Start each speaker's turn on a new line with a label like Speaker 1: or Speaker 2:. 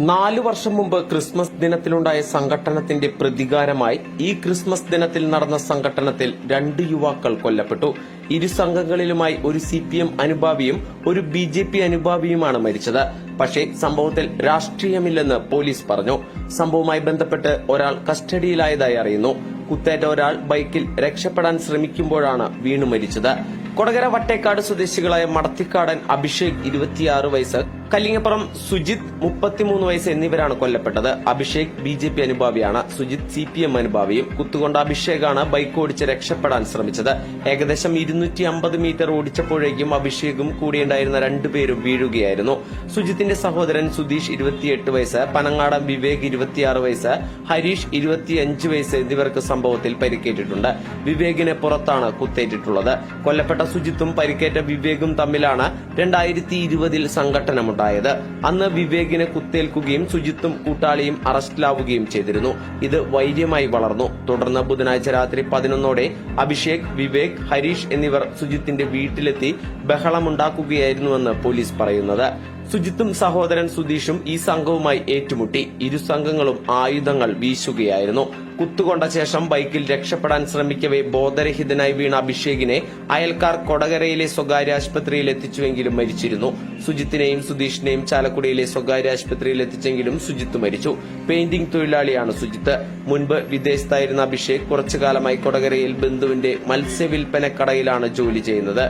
Speaker 1: നാലു വർഷം മുമ്പ് ക്രിസ്മസ് ദിനത്തിലുണ്ടായ സംഘട്ടനത്തിന്റെ പ്രതികാരമായി ഈ ക്രിസ്മസ് ദിനത്തിൽ നടന്ന സംഘട്ടനത്തിൽ രണ്ട് യുവാക്കൾ കൊല്ലപ്പെട്ടു. ഇരു സംഘങ്ങളിലുമായി ഒരു സി പി എം അനുഭാവിയും ഒരു ബി ജെ പി അനുഭാവിയുമാണ് മരിച്ചത്. പക്ഷേ സംഭവത്തിൽ രാഷ്ട്രീയമില്ലെന്ന് പോലീസ് പറഞ്ഞു. സംഭവവുമായി ബന്ധപ്പെട്ട് ഒരാൾ കസ്റ്റഡിയിലായതായി അറിയുന്നു. കുത്തേറ്റ ഒരാൾ ബൈക്കിൽ രക്ഷപ്പെടാൻ ശ്രമിക്കുമ്പോഴാണ് വീണു മരിച്ചത്. കൊടകര വട്ടേക്കാട് സ്വദേശികളായ മടത്തിക്കാടൻ അഭിഷേക് ഇരുപത്തിയാറ് വയസ്സ് കല്ലിങ്ങപ്പുറം സുജിത് മുപ്പത്തിമൂന്ന് വയസ്സ് എന്നിവരാണ് കൊല്ലപ്പെട്ടത്. അഭിഷേക് ബി ജെ പി അനുഭാവിയാണ്. സുജിത് സി പി എം അനുഭാവിയും കുത്തുകൊണ്ട അഭിഷേകാണ് ബൈക്ക് ഓടിച്ച് രക്ഷപ്പെടാൻ ശ്രമിച്ചത്. ഏകദേശം ഇരുന്നൂറ്റി അമ്പത് മീറ്റർ ഓടിച്ചപ്പോഴേക്കും അഭിഷേകും കൂടിയുണ്ടായിരുന്ന രണ്ടുപേരും വീഴുകയായിരുന്നു. സുജിത്തിന്റെ സഹോദരൻ സുധീഷ് ഇരുപത്തിയെട്ട് വയസ്സ് പനങ്ങാടൻ വിവേക് ഇരുപത്തിയാറ് വയസ്സ് ഹരീഷ് ഇരുപത്തിയഞ്ച് വയസ്സ് എന്നിവർക്ക് സംഭവത്തിൽ പരിക്കേറ്റിട്ടുണ്ട്. വിവേകിനെ പുറത്താണ് കുത്തേറ്റിട്ടുള്ളത്. കൊല്ലപ്പെട്ട സുജിത്തും പരിക്കേറ്റ വിവേകും തമ്മിലാണ് രണ്ടായിരത്തി ഇരുപതിൽ സംഘട്ടനമുണ്ടായത് അന്ന് വിവേകിനെ കുത്തേൽക്കുകയും സുജിത്തും കൂട്ടാളിയും അറസ്റ്റിലാവുകയും ചെയ്തിരുന്നു. ഇത് വൈര്യമായി വളർന്നു. തുടർന്ന് ബുധനാഴ്ച രാത്രി പതിനൊന്നോടെ അഭിഷേക് വിവേക് ഹരീഷ് എന്നിവർ സുജിത്തിന്റെ വീട്ടിലെത്തി ബഹളമുണ്ടാക്കുകയായിരുന്നുവെന്ന് പോലീസ് പറയുന്നത്. സുജിത്തും സഹോദരൻ സുധീഷും ഈ സംഘവുമായി ഏറ്റുമുട്ടി. ഇരു സംഘങ്ങളും ആയുധങ്ങൾ വീശുകയായിരുന്നു. കുത്തുകൊണ്ട ശേഷം ബൈക്കിൽ രക്ഷപ്പെടാൻ ശ്രമിക്കവേ ബോധരഹിതനായി വീണ അഭിഷേകിനെ അയൽക്കാർ കൊടകരയിലെ സ്വകാര്യ ആശുപത്രിയിൽ എത്തിച്ചുവെങ്കിലും മരിച്ചിരുന്നു. സുജിത്തിനെയും സുധീഷിനെയും ചാലക്കുടിയിലെ സ്വകാര്യ ആശുപത്രിയിൽ എത്തിച്ചെങ്കിലും സുജിത്ത് മരിച്ചു. പെയിന്റിംഗ് തൊഴിലാളിയാണ് സുജിത്ത്. മുൻപ് വിദേശത്തായിരുന്ന അഭിഷേക് കുറച്ചുകാലമായി കൊടകരയിൽ ബന്ധുവിന്റെ മത്സ്യവിൽപ്പന കടയിലാണ് ജോലി ചെയ്യുന്നത്.